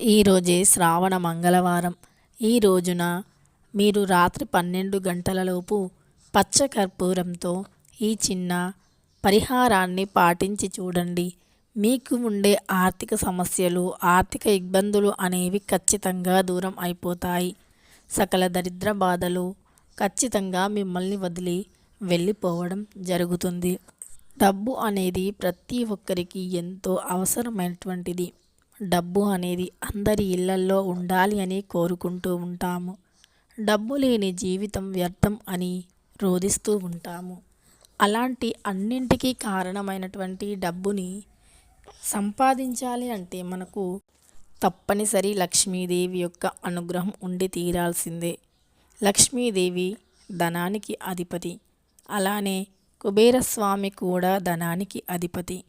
ఈరోజే శ్రావణ మంగళవారం. ఈ రోజున మీరు రాత్రి పన్నెండు గంటలలోపు పచ్చ కర్పూరంతో ఈ చిన్న పరిహారాన్ని పాటించి చూడండి. మీకు ఉండే ఆర్థిక సమస్యలు ఆర్థిక ఇబ్బందులు అనేవి ఖచ్చితంగా దూరం అయిపోతాయి. సకల దరిద్ర బాధలు ఖచ్చితంగా మిమ్మల్ని వదిలి వెళ్ళిపోవడం జరుగుతుంది. డబ్బు అనేది ప్రతి ఒక్కరికి ఎంతో అవసరమైనటువంటిది. డబ్బు అనేది అందరి ఇళ్ళల్లో ఉండాలి అని కోరుకుంటూ ఉంటాము. డబ్బు లేని జీవితం వ్యర్థం అని రోధిస్తూ ఉంటాము. అలాంటి అన్నింటికీ కారణమైనటువంటి డబ్బుని సంపాదించాలి అంటే మనకు తప్పనిసరి లక్ష్మీదేవి యొక్క అనుగ్రహం ఉండి తీరాల్సిందే. లక్ష్మీదేవి ధనానికి అధిపతి. అలానే కుబేరస్వామి కూడా ధనానికి అధిపతి.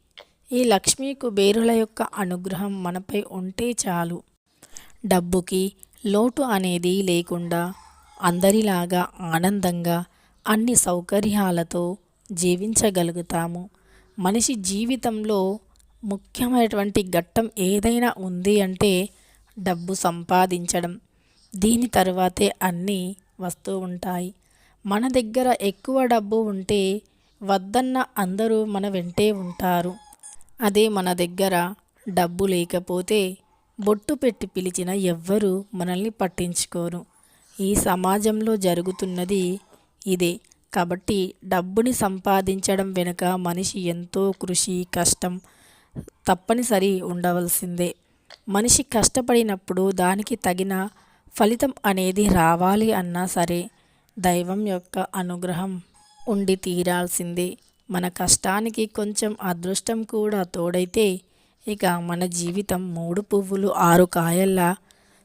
ఈ లక్ష్మీ కుబేరుల యొక్క అనుగ్రహం మనపై ఉంటే చాలు. డబ్బుకి లోటు అనేది లేకుండా అందరిలాగా ఆనందంగా అన్ని సౌకర్యాలతో జీవించగలుగుతాము. మనిషి జీవితంలో ముఖ్యమైనటువంటి ఘట్టం ఏదైనా ఉంది అంటే డబ్బు సంపాదించడం. దీని తర్వాతే అన్నీ వస్తూ ఉంటాయి. మన దగ్గర ఎక్కువ డబ్బు ఉంటే వద్దన్న అందరూ మన వెంటే ఉంటారు. అదే మన దగ్గర డబ్బు లేకపోతే బొట్టు పెట్టి పిలిచిన ఎవ్వరూ మనల్ని పట్టించుకోరు. ఈ సమాజంలో జరుగుతున్నది ఇదే. కాబట్టి డబ్బుని సంపాదించడం వెనుక మనిషి ఎంతో కృషి కష్టం తప్పనిసరి ఉండవలసిందే. మనిషి కష్టపడినప్పుడు దానికి తగిన ఫలితం అనేది రావాలి అన్నా సరే దైవం యొక్క అనుగ్రహం ఉండి తీరాల్సిందే. మన కష్టానికి కొంచెం అదృష్టం కూడా తోడైతే ఇక మన జీవితం మూడు పువ్వులు ఆరు కాయల్లా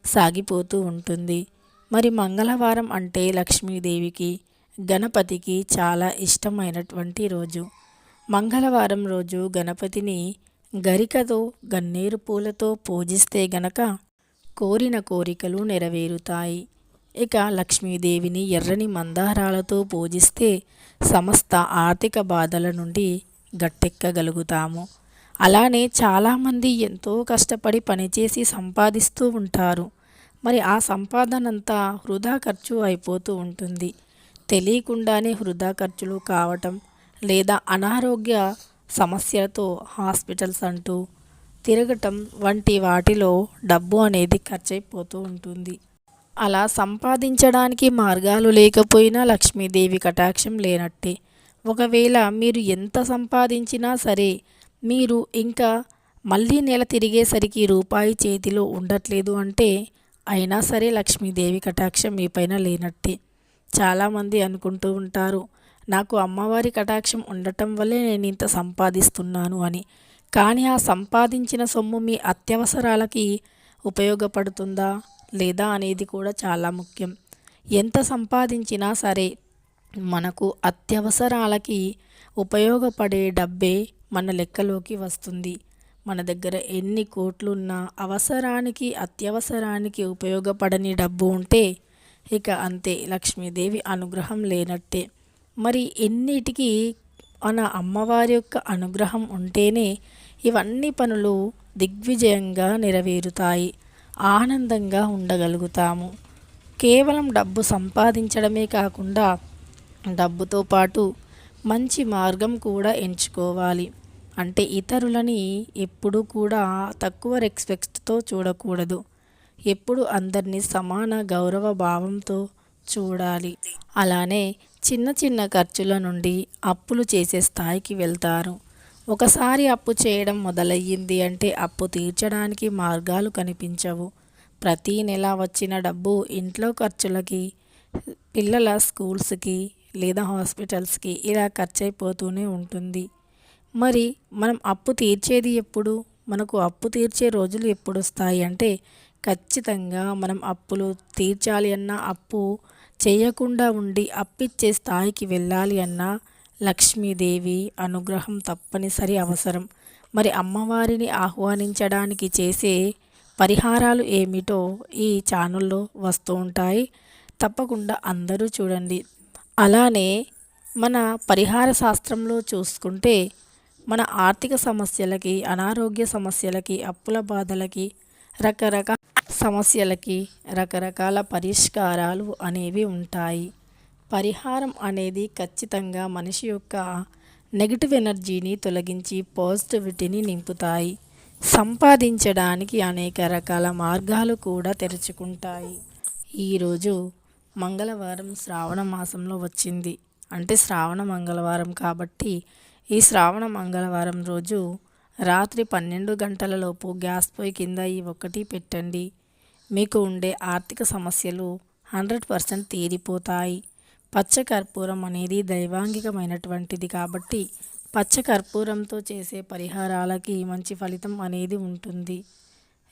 సాగిపోతూ ఉంటుంది. మరి మంగళవారం అంటే లక్ష్మీదేవికి గణపతికి చాలా ఇష్టమైనటువంటి రోజు. మంగళవారం రోజు గణపతిని గరికతో గన్నేరు పూలతో పూజిస్తే గనక కోరిన కోరికలు నెరవేరుతాయి. ఇక లక్ష్మీదేవిని ఎర్రని మందారాలతో పూజిస్తే సమస్త ఆర్థిక బాధల నుండి గట్టెక్కగలుగుతాము. అలానే చాలామంది ఎంతో కష్టపడి పనిచేసి సంపాదిస్తూ ఉంటారు. మరి ఆ సంపాదన అంతా వృధా ఖర్చు అయిపోతూ ఉంటుంది. తెలియకుండానే వృధా ఖర్చులు కావటం లేదా అనారోగ్య సమస్యలతో హాస్పిటల్స్ అంటూ తిరగటం వంటి వాటిలో డబ్బు అనేది ఖర్చయిపోతూ ఉంటుంది. అలా సంపాదించడానికి మార్గాలు లేకపోయినా లక్ష్మీదేవి కటాక్షం లేనట్టే. ఒకవేళ మీరు ఎంత సంపాదించినా సరే మీరు ఇంకా మళ్ళీ నెల తిరిగేసరికి రూపాయి చేతిలో ఉండట్లేదు అంటే అయినా సరే లక్ష్మీదేవి కటాక్షం మీ పైన లేనట్టే. చాలామంది అనుకుంటూ ఉంటారు నాకు అమ్మవారి కటాక్షం ఉండటం వల్లే నేను ఇంత సంపాదిస్తున్నాను అని. కానీ ఆ సంపాదించిన సొమ్ము మీ అత్యవసరాలకి ఉపయోగపడుతుందా? లేదా అనేది కూడా చాలా ముఖ్యం. ఎంత సంపాదించినా సరే మనకు అత్యవసరాలకి ఉపయోగపడే డబ్బే మన లెక్కలోకి వస్తుంది. మన దగ్గర ఎన్ని కోట్లున్నా అవసరానికి అత్యవసరానికి ఉపయోగపడని డబ్బు ఉంటే ఇక అంతే. లక్ష్మీదేవి అనుగ్రహం లేనట్టే. మరి ఎన్నిటికీ మన అమ్మవారి యొక్క అనుగ్రహం ఉంటేనే ఇవన్నీ పనులు దిగ్విజయంగా నెరవేరుతాయి. ఆనందంగా ఉండగలుగుతాము. కేవలం డబ్బు సంపాదించడమే కాకుండా డబ్బుతో పాటు మంచి మార్గం కూడా ఎంచుకోవాలి. అంటే ఇతరులని ఎప్పుడూ కూడా తక్కువ రెస్పెక్ట్తో చూడకూడదు. ఎప్పుడు అందరినీ సమాన గౌరవ భావంతో చూడాలి. అలానే చిన్న చిన్న ఖర్చుల నుండి అప్పులు చేసే స్థాయికి వెళ్తారు. ఒకసారి అప్పు చేయడం మొదలయ్యింది అంటే అప్పు తీర్చడానికి మార్గాలు కనిపించవు. ప్రతీ నెల వచ్చిన డబ్బు ఇంట్లో ఖర్చులకి పిల్లల స్కూల్స్కి లేదా హాస్పిటల్స్కి ఇలా ఖర్చు అయిపోతూనే ఉంటుంది. మరి మనం అప్పు తీర్చేది ఎప్పుడు? మనకు అప్పు తీర్చే రోజులు ఎప్పుడు వస్తాయి అంటే ఖచ్చితంగా మనం అప్పులు తీర్చాలి అన్న అప్పు చేయకుండా ఉండి అప్పిచ్చే స్థాయికి వెళ్ళాలి అన్నా లక్ష్మీదేవి అనుగ్రహం తప్పనిసరి అవసరం. మరి అమ్మవారిని ఆహ్వానించడానికి చేసే పరిహారాలు ఏమిటో ఈ ఛానల్లో వస్తూ ఉంటాయి. తప్పకుండా అందరూ చూడండి. అలానే మన పరిహార శాస్త్రంలో చూసుకుంటే మన ఆర్థిక సమస్యలకి అనారోగ్య సమస్యలకి అప్పుల బాధలకి రకరకాల సమస్యలకి రకరకాల పరిష్కారాలు అనేవి ఉంటాయి. పరిహారం అనేది ఖచ్చితంగా మనిషి యొక్క నెగిటివ్ ఎనర్జీని తొలగించి పాజిటివిటీని నింపుతాయి. సంపాదించడానికి అనేక రకాల మార్గాలు కూడా తెరుచుకుంటాయి. ఈరోజు మంగళవారం శ్రావణ మాసంలో వచ్చింది. అంటే శ్రావణ మంగళవారం కాబట్టి ఈ శ్రావణ మంగళవారం రోజు రాత్రి పన్నెండు గంటలలోపు గ్యాస్ పొయ్యి కింద ఈ ఒక్కటి పెట్టండి. మీకు ఉండే ఆర్థిక సమస్యలు హండ్రెడ్ పర్సెంట్ తీరిపోతాయి. పచ్చ కర్పూరం అనేది దైవాంగికమైనటువంటిది కాబట్టి పచ్చ కర్పూరంతో చేసే పరిహారాలకి మంచి ఫలితం అనేది ఉంటుంది.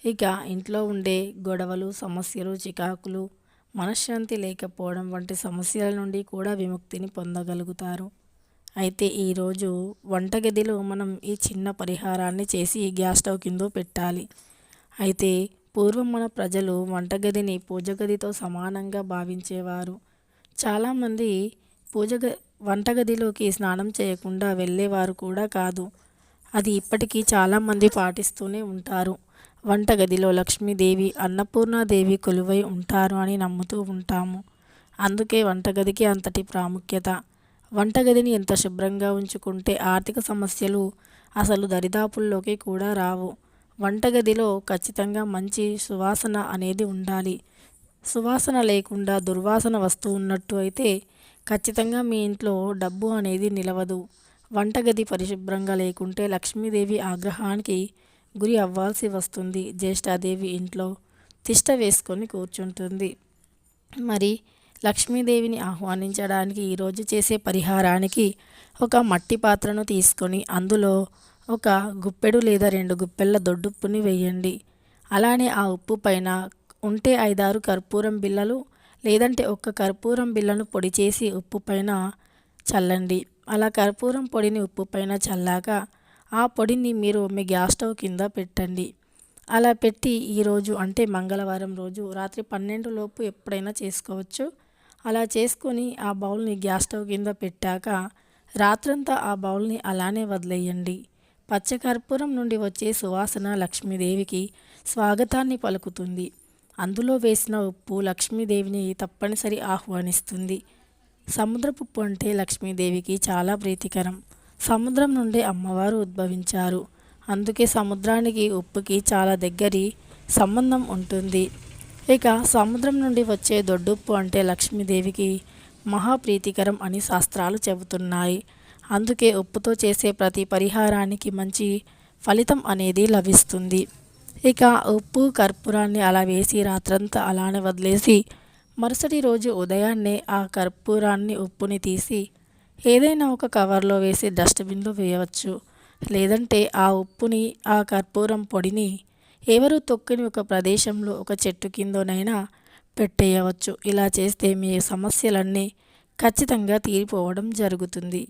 ఇక ఇంట్లో ఉండే గొడవలు సమస్యలు చికాకులు మనశ్శాంతి లేకపోవడం వంటి సమస్యల నుండి కూడా విముక్తిని పొందగలుగుతారు. అయితే ఈరోజు వంటగదిలో మనం ఈ చిన్న పరిహారాన్ని చేసి గ్యాస్ స్టవ్ కింద పెట్టాలి. అయితే పూర్వం మన ప్రజలు వంటగదిని పూజగదితో సమానంగా భావించేవారు. చాలామంది పూజ వంటగదిలోకి స్నానం చేయకుండా వెళ్ళేవారు కూడా కాదు. అది ఇప్పటికీ చాలామంది పాటిస్తూనే ఉంటారు. వంటగదిలో లక్ష్మీదేవి అన్నపూర్ణాదేవి కొలువై ఉంటారు అని నమ్ముతూ ఉంటాము. అందుకే వంటగదికి అంతటి ప్రాముఖ్యత. వంటగదిని ఎంత శుభ్రంగా ఉంచుకుంటే ఆర్థిక సమస్యలు అసలు దరిదాపుల్లోకి కూడా రావు. వంటగదిలో ఖచ్చితంగా మంచి సువాసన అనేది ఉండాలి. సువాసన లేకుండా దుర్వాసన వస్తూ ఉన్నట్టు అయితే ఖచ్చితంగా మీ ఇంట్లో డబ్బు అనేది నిలవదు. వంటగది పరిశుభ్రంగా లేకుంటే లక్ష్మీదేవి ఆగ్రహానికి గురి అవ్వాల్సి వస్తుంది. జ్యేష్ఠాదేవి ఇంట్లో తిష్ట వేసుకొని కూర్చుంటుంది. మరి లక్ష్మీదేవిని ఆహ్వానించడానికి ఈరోజు చేసే పరిహారానికి ఒక మట్టి పాత్రను తీసుకొని అందులో ఒక గుప్పెడు లేదా రెండు గుప్పెళ్ళ దొడ్డుప్పుని వేయండి. అలానే ఆ ఉప్పు పైన ఉంటే ఐదారు కర్పూరం బిళ్ళలు లేదంటే ఒక్క కర్పూరం బిళ్ళను పొడి చేసి ఉప్పు పైన చల్లండి. అలా కర్పూరం పొడిని ఉప్పు పైన చల్లాక ఆ పొడిని మీరు మీ గ్యాస్ స్టవ్ కింద పెట్టండి. అలా పెట్టి ఈరోజు అంటే మంగళవారం రోజు రాత్రి పన్నెండు లోపు ఎప్పుడైనా చేసుకోవచ్చు. అలా చేసుకొని ఆ బౌల్ని గ్యాస్ స్టవ్ కింద పెట్టాక రాత్రంతా ఆ బౌల్ని అలానే వదిలేయండి. పచ్చకర్పూరం నుండి వచ్చే సువాసన లక్ష్మీదేవికి స్వాగతాన్ని పలుకుతుంది. అందులో వేసిన ఉప్పు లక్ష్మీదేవిని తప్పనిసరి ఆహ్వానిస్తుంది. సముద్రపు ఉప్పు అంటే లక్ష్మీదేవికి చాలా ప్రీతికరం. సముద్రం నుండి అమ్మవారు ఉద్భవించారు. అందుకే సముద్రానికి ఉప్పుకి చాలా దగ్గరి సంబంధం ఉంటుంది. ఇక సముద్రం నుండి వచ్చే దొడ్డుప్పు అంటే లక్ష్మీదేవికి మహాప్రీతికరం అని శాస్త్రాలు చెబుతున్నాయి. అందుకే ఉప్పుతో చేసే ప్రతి పరిహారానికి మంచి ఫలితం అనేది లభిస్తుంది. ఇక ఉప్పు కర్పూరాన్ని అలా వేసి రాత్రంతా అలానే వదిలేసి మరుసటి రోజు ఉదయాన్నే ఆ కర్పూరాన్ని ఉప్పుని తీసి ఏదైనా ఒక కవర్లో వేసి డస్ట్బిన్లో వేయవచ్చు. లేదంటే ఆ ఉప్పుని ఆ కర్పూరం పొడిని ఎవరు తొక్కని ఒక ప్రదేశంలో ఒక చెట్టు కిందనైనా పెట్టేయవచ్చు. ఇలా చేస్తే మీ సమస్యలన్నీ ఖచ్చితంగా తీరిపోవడం జరుగుతుంది.